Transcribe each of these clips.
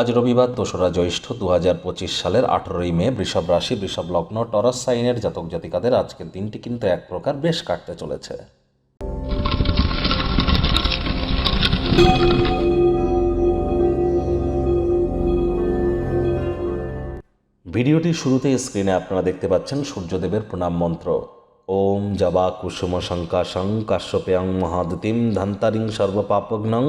আজ রবিবার দোসরা জ্যৈষ্ঠ দু পঁচিশ সালের আঠেরোই মে বৃষভ রাশি, বৃষভ লগ্ন, টরাস সাইনের জাতক জাতিকাদের আজকের দিনটি কিন্তু এক প্রকার বেশ কাটতে চলেছে। ভিডিওটির শুরুতে স্ক্রিনে আপনারা দেখতে পাচ্ছেন সূর্যদেবের প্রণাম মন্ত্র। ওম জবা কুসুম শঙ্কাশং কাশ্যপেয়ং মহাদতিম ধান্তারিং সর্বপাপগ্নং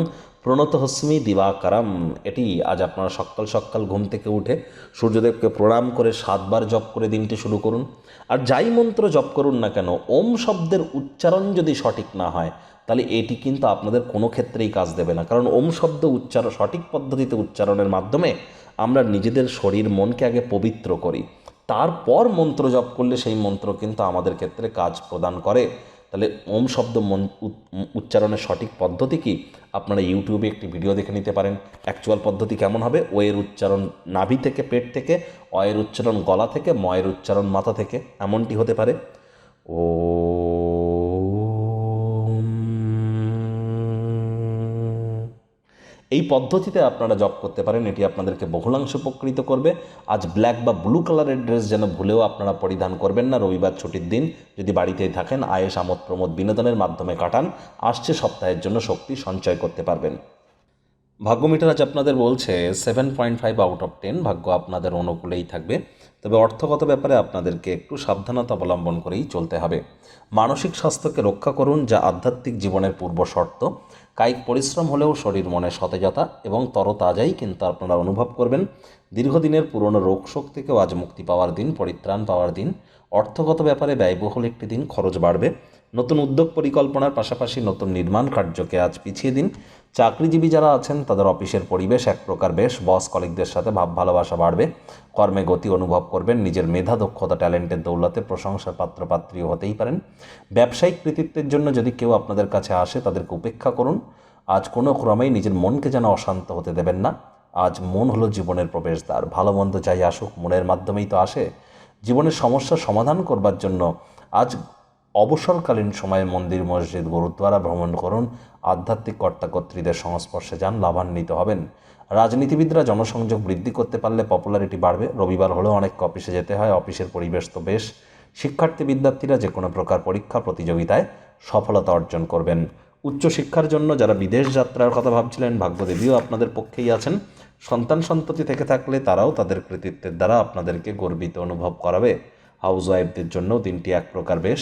প্রণত হস্মি দিবাকারম। এটি আজ আপনারা সকাল সকাল ঘুম থেকে উঠে সূর্যদেবকে প্রণাম করে সাতবার জপ করে দিনটি শুরু করুন। আর যাই মন্ত্র জপ করুন না কেন, ওম শব্দের উচ্চারণ যদি সঠিক না হয়, তাহলে এটি কিন্তু আপনাদের কোনো ক্ষেত্রেই কাজ দেবে না। কারণ ওম শব্দ উচ্চারণ সঠিক পদ্ধতিতে উচ্চারণের মাধ্যমে আমরা নিজেদের শরীর, মনকে আগে পবিত্র করি। তারপর মন্ত্র জপ করলে সেই মন্ত্র কিন্তু আমাদের ক্ষেত্রে কাজ প্রদান করে। তাহলে ওম শব্দ মন উচ্চারণের সঠিক পদ্ধতি কি? আপনারা ইউটিউবে একটি ভিডিও দেখে নিতে পারেন। অ্যাকচুয়াল পদ্ধতি কেমন হবে? ও এর উচ্চারণ নাভি থেকে পেট থেকে, অয়ের উচ্চারণ গলা থেকে, ময়ের উচ্চারণ মাথা থেকে। এমনটি হতে পারে। ও এই পদ্ধতিতে আপনারা জব করতে পারেন। এটি আপনাদেরকে বহুলাংশ উপকৃত করবে। আজ ব্ল্যাক বা ব্লু কালারের ড্রেস যেন ভুলেও আপনারা পরিধান করবেন না। রবিবার ছুটির দিন যদি বাড়িতেই থাকেন, আয়েস আমোদ প্রমোদ বিনোদনের মাধ্যমে কাটান, আসছে সপ্তাহের জন্য শক্তি সঞ্চয় করতে পারবেন। ভাগ্যমিটার আজ আপনাদের বলছে seven point five out of ten ভাগ্য আপনাদের অনুকূলেই থাকবে। তবে অর্থগত ব্যাপারে আপনাদেরকে একটু সাবধানতা অবলম্বন করেই চলতে হবে। মানসিক স্বাস্থ্যকে রক্ষা করুন, যা আধ্যাত্মিক জীবনের পূর্ব শর্ত। কায়িক পরিশ্রম হলেও শরীর মনে সতেজতা এবং তরতাজাই কিন্তু আপনারা অনুভব করবেন। দীর্ঘদিনের পুরনো রোগ শোক থেকেও আজ মুক্তি পাওয়ার দিন, পরিত্রাণ পাওয়ার দিন। অর্থগত ব্যাপারে ব্যয়বহুল একটি দিন, খরচ বাড়বে। নতুন উদ্যোগ পরিকল্পনার পাশাপাশি নতুন নির্মাণ কার্যকে আজ পিছিয়ে দিন। চাকরিজীবী যারা আছেন, তাদের অফিসের পরিবেশ এক প্রকার বেশ। বস কলিকদের সাথে ভাব ভালোবাসা বাড়বে। কর্মে গতি অনুভব করবেন। নিজের মেধা, দক্ষতা, ট্যালেন্টের দৌলতে প্রশংসার পাত্রপাত্রীও হতেই পারেন। ব্যবসায়িক কৃতিত্বের জন্য যদি কেউ আপনাদের কাছে আসে, তাদেরকে উপেক্ষা করুন। আজ কোনো ক্রমেই নিজের মনকে যেন অশান্ত হতে দেবেন না। আজ মন হলো জীবনের প্রবেশদ্বার। ভালো মন্দ যাই আসুক, মনের মাধ্যমেই তো আসে। জীবনের সমস্যার সমাধান করবার জন্য আজ অবসরকালীন সময়ে মন্দির, মসজিদ, গুরুদ্বারা ভ্রমণ করুন। আধ্যাত্মিক কর্তাকর্ত্রীদের সংস্পর্শে যান, লাভান্বিত হবেন। রাজনীতিবিদরা জনসংযোগ বৃদ্ধি করতে পারলে পপুলারিটি বাড়বে। রবিবার হলেও অনেক অফিসে যেতে হয়, অফিসের পরিবেশ তো বেশ। শিক্ষার্থী বিদ্যার্থীরা যে কোনো প্রকার পরীক্ষা, প্রতিযোগিতায় সফলতা অর্জন করবেন। উচ্চশিক্ষার জন্য যারা বিদেশ যাত্রার কথা ভাবছিলেন, ভাগ্যদেবীও আপনাদের পক্ষেই আছেন। সন্তান সন্ততি থেকে থাকলে তারাও তাদের কৃতিত্বের দ্বারা আপনাদেরকে গর্বিত অনুভব করাবে। হাউস ওয়াইফদের জন্য দিনটি এক প্রকার বেশ।